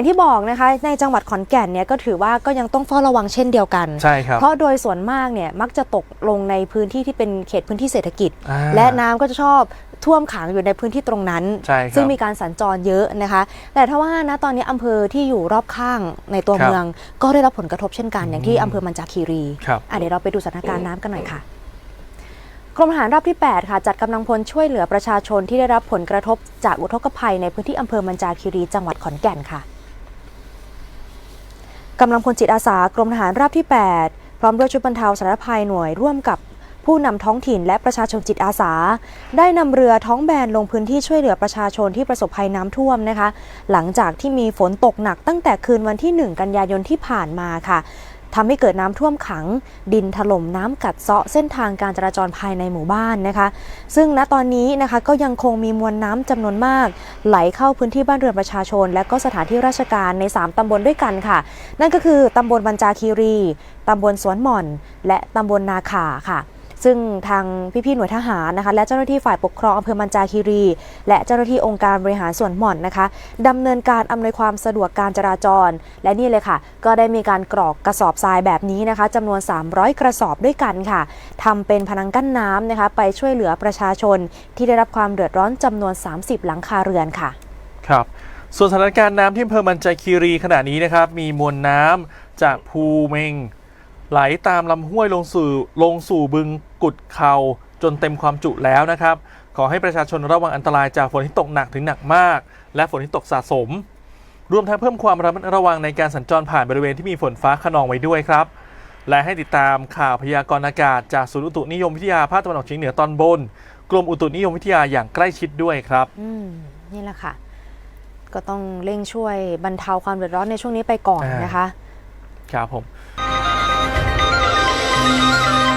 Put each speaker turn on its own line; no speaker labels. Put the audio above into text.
อย่างที่บอกนะคะ ในจังหวัดขอนแก่นเนี่ยก็ถือว่าก็ยังต้องเฝ้าระวังเช่นเดียวกัน
ใช่ครับ
เพราะโดยส่วนมากเนี่ยมักจะตกลงในพื้นที่ที่เป็นเขตพื้นที่เศรษฐกิจ
อ่า
และน้ำก็จะชอบท่วมขังอยู่ในพื้นที่ตรงนั้น
ใช่ครับ
ซึ่งมีการสัญจรเยอะนะคะ แต่ถ้าว่านะตอนนี้อำเภอที่อยู่รอบข้างในตัว
ครับ
เมือง ก็ได้รับผลกระทบเช่นกันอย่างที่อำเภอมันจาคีรี
ครับ
อะเดี๋ยวเราไปดูสถานการณ์น้ำกันหน่อยค่ะ กรมทหารราบที่ 8 ค่ะ จัดกำลังพลช่วยเหลือประชาชนที่ได้รับผลกระทบจากอุทกภัยในพื้นที่อำเภอมันจาคีรีจังหวัดขอนแก่นค่ะ กำลังพลจิตอาสากรมทหารราบที่ 8 พร้อมด้วยชุดบรรเทาสาธารณภัยหน่วยร่วมกับผู้นำท้องถิ่นและประชาชนจิตอาสา ได้นำเรือท้องแบนลงพื้นที่ช่วยเหลือประชาชนที่ประสบภัยน้ำท่วมนะคะ หลังจากที่มีฝนตกหนักตั้งแต่คืนวันที่ 1 กันยายนที่ผ่านมาค่ะ ทำให้เกิดน้ำท่วมขัง ดินถล่มน้ำกัดเซาะเส้นทางการจราจรภายในหมู่บ้านนะคะ ซึ่งณตอนนี้นะคะก็ยังคงมีมวลน้ำจำนวนมาก ไหลเข้าพื้นที่บ้านเรือนประชาชน และก็สถานที่ราชการใน 3ตำบลด้วยกันค่ะ นั่นก็คือตำบลบัญจาคีรีตำบลสวนหม่อน และตำบลนาขาค่ะ ซึ่งทางพี่ๆหน่วยทหารนะคะ และเจ้าหน้าที่ฝ่ายปกครองอำเภอมันจาคีรี และเจ้าหน้าที่องค์การบริหารส่วนหม่อนนะคะดำเนินการอำนวยความสะดวกการจราจร และนี่เลยค่ะ ก็ได้มีการกรอกกระสอบทรายแบบนี้นะคะจำนวน 300 กระสอบด้วยกันค่ะทำเป็นพนังกั้นน้ำนะคะ ไปช่วยเหลือประชาชน ที่ได้รับความเดือดร้อนจำนวน 30 หลังคาเรือนค่ะ
ครับส่วนสถานการณ์น้ำที่อำเภอมันจาคีรีขณะนี้นะครับ มีมวลน้ำจากภูเมง ไหลตามลำห้วยลงสู่ลงสู่บึงกุดเขาจนเต็มความจุแล้วนะครับ ขอให้ประชาชนระวังอันตรายจากฝนที่ตกหนักถึงหนักมาก และฝนที่ตกสะสม รวมทั้งเพิ่มความระมัดระวังในการสัญจรผ่านบริเวณที่มีฝนฟ้าขนองไว้ด้วยครับ และให้ติดตามข่าวพยากรณ์อากาศจากศูนย์อุตุนิยมวิทยาภาคตะวันออกเฉียงเหนือตอนบน กรมอุตุนิยมวิทยาอย่างใกล้ชิดด้วยครับ
อืมนี่แหละค่ะ ก็ต้องเร่งช่วยบรรเทาความเดือดร้อนในช่วงนี้ไปก่อน
อ่าน
นะคะ
ครับผม「Música